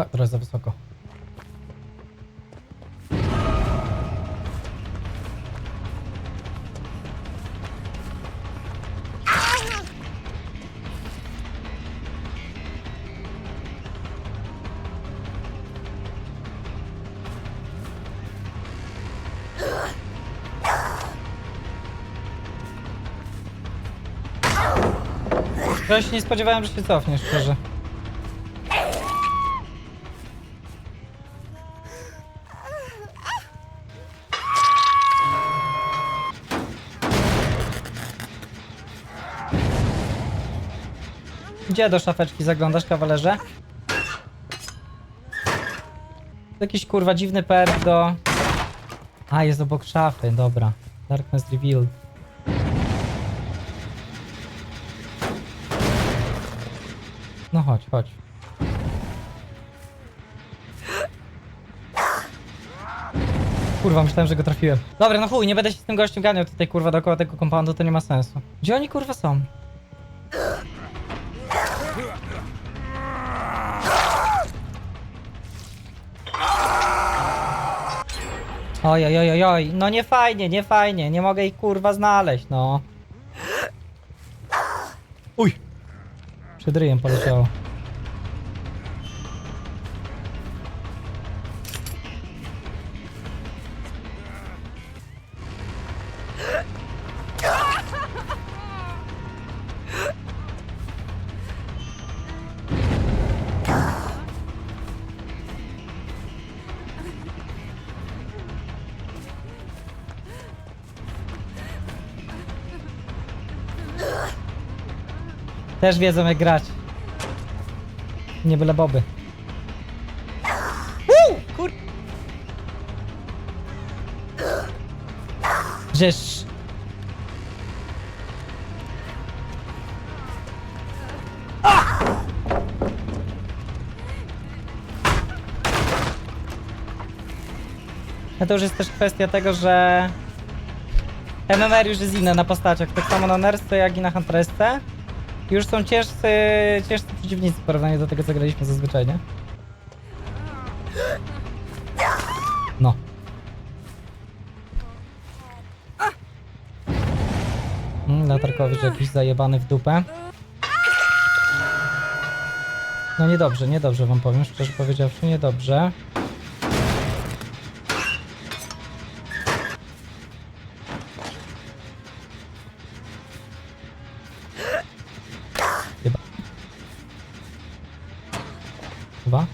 A, za wysoko. Ja się nie spodziewałem, że się cofniesz, szczerze. Gdzie do szafeczki zaglądasz, kawalerze? Jakiś kurwa dziwny perk do... A, jest obok szafy, dobra. Darkness Revealed. No chodź, chodź. Kurwa, myślałem, że go trafiłem. Dobra, no chuj, nie będę się z tym gościem ganiał tutaj, kurwa, dookoła tego kompoundu, to nie ma sensu. Gdzie oni, kurwa, są? Oj, oj, oj, oj, oj, no nie fajnie, nie fajnie, nie mogę ich, kurwa, znaleźć, no. Uj! Przed ryjem poleciało. Też wiedzą jak grać. Nie byle boby. Kur... Żeż... A to już jest też kwestia tego, że MMR już jest inny na postaciach. Tak samo na Nerstce jak i na Huntressce. Już są ciężcy, ciężcy przeciwnicy w porównaniu do tego, co graliśmy zazwyczaj, nie? No. Mm, Latarkowicz jakiś zajebany w dupę. No niedobrze, niedobrze wam powiem, szczerze powiedziawszy, niedobrze. Chyba?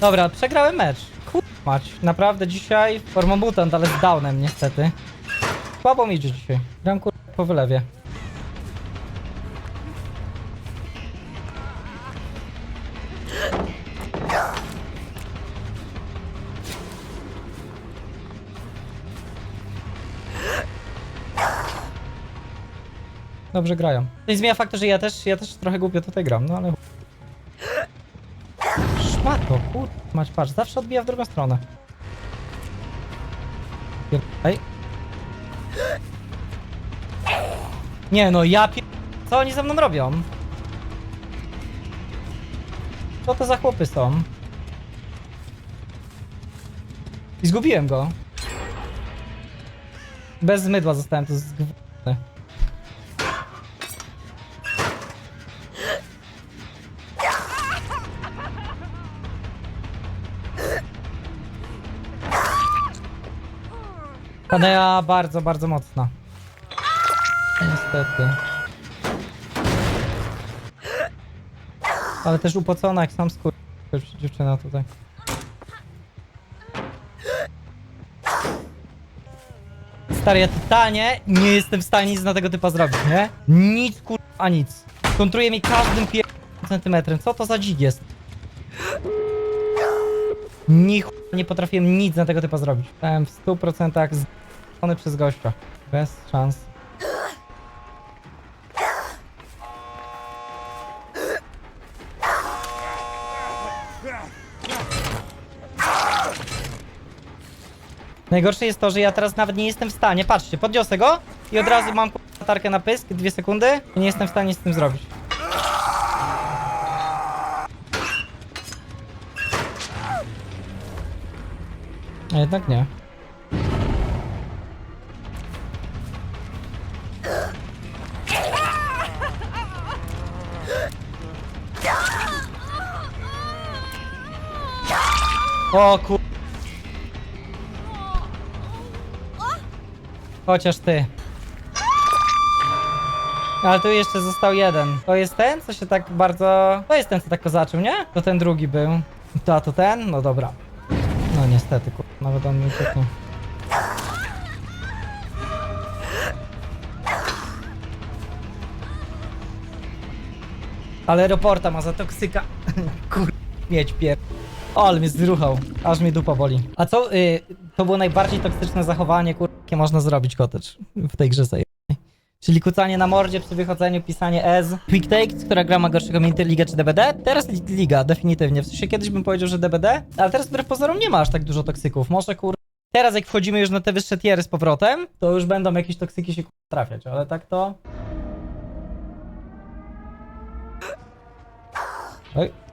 Dobra, przegrałem mecz. Kur... Mać, naprawdę dzisiaj formą mutant, ale z downem niestety. Słabo mi idzie dzisiaj. Gram kur... po wylewie. Dobrze grają. To nie zmienia faktu, że ja też, ja też trochę głupio tutaj gram, no ale... Szmato, kur... Mać, patrz, zawsze odbija w drugą stronę. Ej. Nie no, ja. Co oni ze mną robią? Co to za chłopy są? I zgubiłem go. Bez zmydła zostałem tu zgwałcony. Kanea bardzo, bardzo mocna. Niestety. Ale też upocona jak sam skór... dziewczyna tutaj. Stary, ja totalnie nie jestem w stanie nic na tego typa zrobić, nie? Nic kur... a nic. Kontruje mi każdym pier... centymetrem. Co to za dzik jest? Ni ch... nie potrafiłem nic na tego typa zrobić. Byłem w 100% z... przez gościa. Bez szans. Najgorsze jest to, że ja teraz nawet nie jestem w stanie. Patrzcie, podniosę go i od razu mam latarkę na pysk, dwie sekundy i nie jestem w stanie z tym zrobić. A jednak nie. O kur... Chociaż ty. Ale tu jeszcze został jeden. To jest ten, co się tak bardzo... To jest ten, co tak kozaczył, nie? To ten drugi był. To, a to ten? No dobra. No niestety, kur... Nawet on mi ucieknie. Ale reporta ma za toksyka. Kur... Mieć pier... O, ale mnie zruchał. Aż mnie dupa boli. A co, y, to było najbardziej toksyczne zachowanie, kur... jakie można zrobić, Cottage, w tej grze zajebanej. Czyli kucanie na mordzie przy wychodzeniu, pisanie S. Quick Take, która gra ma gorszego Interligę czy DBD? Teraz li- Liga, definitywnie. W sensie kiedyś bym powiedział, że DBD, ale teraz wbrew pozorom nie ma aż tak dużo toksyków. Może kur... Teraz jak wchodzimy już na te wyższe tiery z powrotem, to już będą jakieś toksyki się kur... trafiać, ale tak to... Oj.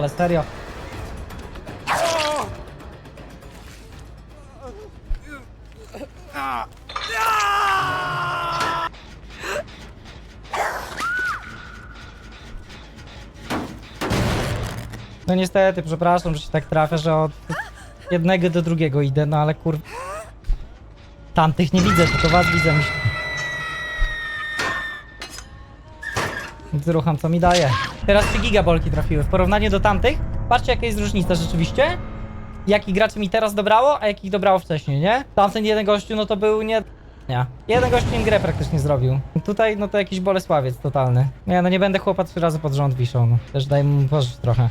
Ale serio. No niestety, przepraszam, że się tak trafia, że od jednego do drugiego idę, no ale kur... Tamtych nie widzę, tylko was widzę. Mi się- Więc rucham co mi daje. Teraz 3 gigabolki trafiły. W porównaniu do tamtych, patrzcie jaka jest różnica rzeczywiście. Jakich graczy mi teraz dobrało, a jakich dobrało wcześniej, nie? Tamten jeden gościu, no to był nie... Nie. Jeden gościu im grę praktycznie zrobił. Tutaj, no to jakiś bolesławiec totalny. Nie, no nie będę chłopa trzy razy pod rząd wiszą, no. Też daj mu pożyć trochę.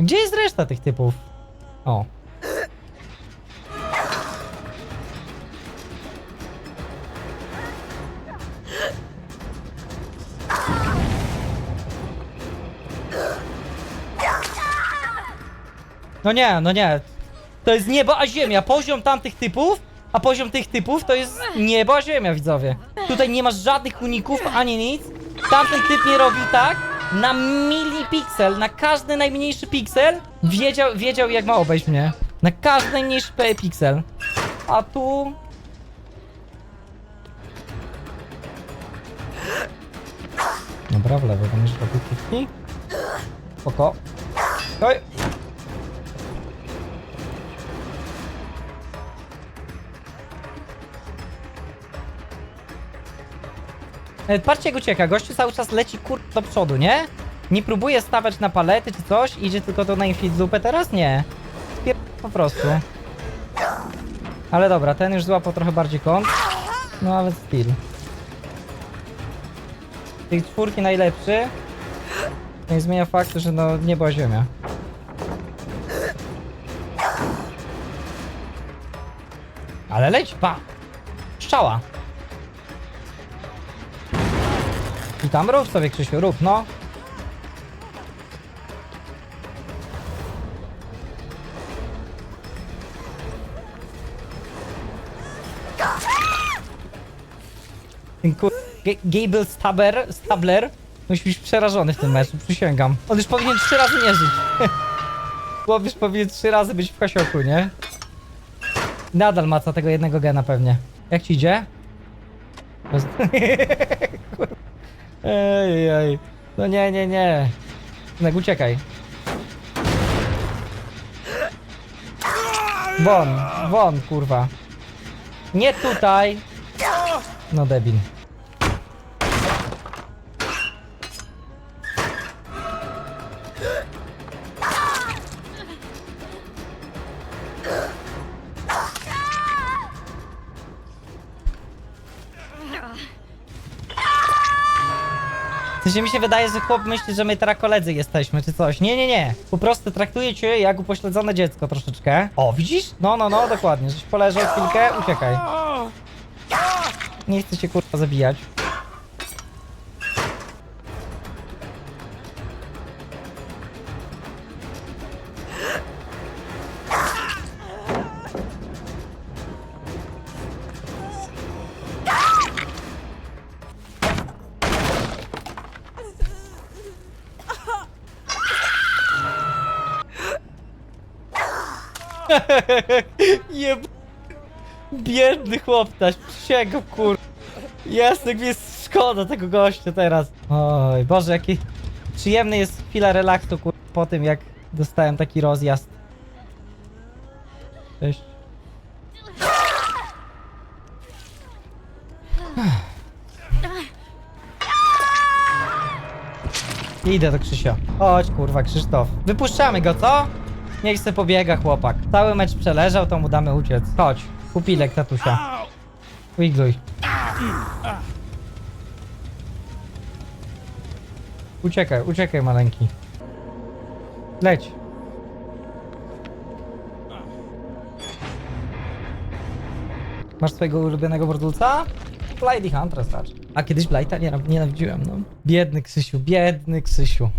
Gdzie jest reszta tych typów? O. No nie, no nie. To jest niebo a ziemia. Poziom tamtych typów, a poziom tych typów to jest niebo a ziemia, widzowie. Tutaj nie masz żadnych uników ani nic. Tamten typ nie robił tak. Na milipiksel, na każdy najmniejszy piksel wiedział, wiedział jak ma obejść mnie. Na każdy najmniejszy piksel. A tu... Dobra, w lewo będziesz robił kliknij. Spoko. Oj. E, Patrzcie jak ucieka, gościu cały czas leci kur... do przodu, nie? Nie próbuje stawać na palety czy coś, idzie tylko do na lupę teraz? Nie. Spier... po prostu. Ale dobra, ten już złapał trochę bardziej kąt. No ale still. Tych czwórki najlepszy. Nie zmienia faktu, że no nie była ziemia. Ale leć, pa! Strzała! I tam rób sobie Krzysiu, rób, no. Gable Stabler, Stabler musi być przerażony w tym meczu, przysięgam. On już powinien trzy razy nie żyć. Chłop już powinien trzy razy być w kasioku, nie? Nadal maca tego jednego gena pewnie. Jak ci idzie? Bez... Ej, ej. No nie, nie, nie. Synek, uciekaj. Won, won, kurwa. Nie tutaj. No debil. W mi się wydaje, że chłop myśli, że my teraz koledzy jesteśmy, czy coś. Nie, nie, nie. Po prostu traktuje cię jak upośledzone dziecko troszeczkę. O, widzisz? No, no, no, dokładnie. Żeś poleżał chwilkę, uciekaj. Nie chcę cię kurwa zabijać. Jeb... Biedny chłoptaś, przysięgam kur... Jak mi jest szkoda tego gościa teraz. Oj, Boże, jaki przyjemny jest chwila relaksu kur... po tym jak dostałem taki rozjazd. Cześć. Idę do Krzysia. Chodź kurwa, Krzysztof. Wypuszczamy go, co? Niech se pobiega chłopak. Cały mecz przeleżał, to mu damy uciec. Chodź, pupilek tatusia. Wigluj. Uciekaj, uciekaj maleńki. Leć. Masz swojego ulubionego bordulca? Blighty starczy. A kiedyś Blighta nie, nienawidziłem, no. Biedny Krzysiu, biedny Krzysiu.